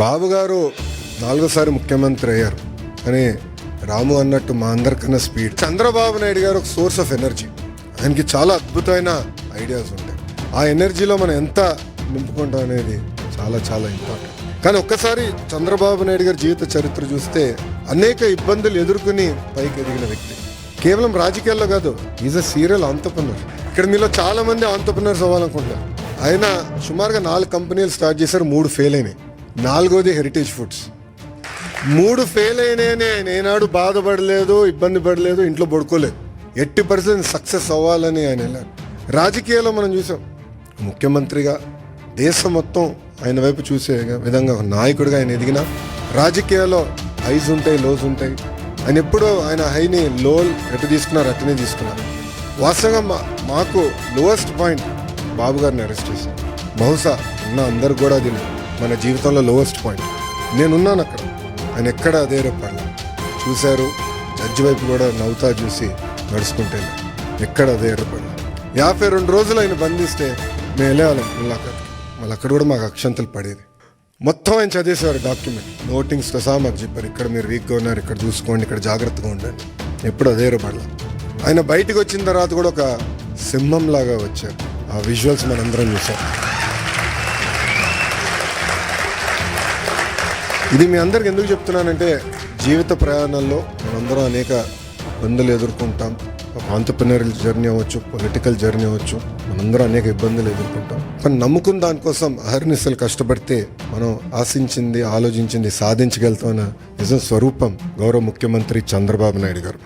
బాబు గారు నాలుగోసారి ముఖ్యమంత్రి అయ్యారు. కానీ రాము అన్నట్టు మా అందరికన్నా స్పీడ్. చంద్రబాబు నాయుడు గారు ఒక సోర్స్ ఆఫ్ ఎనర్జీ. ఆయనకి చాలా అద్భుతమైన ఐడియాస్ ఉంటాయి. ఆ ఎనర్జీలో మనం ఎంత నింపుకుంటాం అనేది చాలా చాలా ఇంపార్టెంట్. కానీ ఒక్కసారి చంద్రబాబు నాయుడు గారి జీవిత చరిత్ర చూస్తే అనేక ఇబ్బందులు ఎదుర్కొని పైకి ఎదిగిన వ్యక్తి. కేవలం రాజకీయాల్లో కాదు ఈజ్ అ సీరియల్ ఆంటర్ప్రినర్ ఇక్కడ మీలో చాలా మంది ఆంటర్ప్రినర్స్ అవ్వాలనుకుంటున్నారు. ఆయన సుమారుగా నాలుగు కంపెనీలు స్టార్ట్ చేశారు మూడు ఫెయిల్ అయినాయి. నాలుగోది హెరిటేజ్ ఫుడ్స్ మూడు ఫెయిల్ అయినాయని ఆయన ఏనాడు బాధపడలేదు ఇబ్బంది పడలేదు ఇంట్లో పడుకోలేదు. ఎట్టి పర్సెంట్ సక్సెస్ అవ్వాలని ఆయన వెళ్ళారు. రాజకీయాల్లో మనం చూసాం. ముఖ్యమంత్రిగా దేశం మొత్తం ఆయన వైపు చూసే విధంగా ఒక నాయకుడిగా ఆయన ఎదిగిన రాజకీయాల్లో హైస్ ఉంటాయి లోస్ ఉంటాయి. ఆయన ఎప్పుడూ ఆయన హైని లో ఎటు తీసుకున్నారు అటునే తీసుకున్నారు. వాస్తవంగా మా మాకు లోవెస్ట్ పాయింట్ బాబు గారిని అరెస్ట్ చేశారు. బహుశా ఉన్న అందరు కూడా అది మన జీవితంలో లోవెస్ట్ పాయింట్ నేనున్నాను అక్కడ. ఆయన ఎక్కడ అదే పడలేదు చూశారు జడ్జి వైపు కూడా నవ్వుతా చూసి నడుచుకుంటే ఎక్కడ అదే పడలేదు యాభై రెండు రోజులు ఆయన బంధిస్తే మేము వెళ్ళేవాళ్ళం మళ్ళీ అక్కడ మళ్ళీ అక్కడ కూడా మాకు అక్షంతలు పడేది. మొత్తం ఆయన చదివేసేవారు డాక్యుమెంట్ నోటింగ్స్తో సహా మాకు చెప్పారు ఇక్కడ మీరు వీక్గా ఉన్నారు ఇక్కడ చూసుకోండి ఇక్కడ జాగ్రత్తగా ఉండండి. ఎప్పుడు అదే పడలే ఆయన బయటికి వచ్చిన తర్వాత కూడా ఒక సింహం లాగా వచ్చారు. ఆ విజువల్స్ మనందరం చూసాం. ఇది మీ అందరికి ఎందుకు చెప్తున్నానంటే జీవిత ప్రయాణంలో మనందరం అనేక ఇబ్బందులు ఎదుర్కొంటాం. ఒక ఆంటర్ప్రినరల్ జర్నీ అవ్వచ్చు పొలిటికల్ జర్నీ అవ్వచ్చు. మనందరం అనేక ఇబ్బందులు ఎదుర్కొంటాం. కానీ నమ్ముకున్న దానికోసం అహర్నిశలు కష్టపడితే మనం ఆశించింది ఆలోచించింది సాధించగలుగుతామన్న నిజం స్వరూపం గౌరవ ముఖ్యమంత్రి చంద్రబాబు నాయుడు గారు.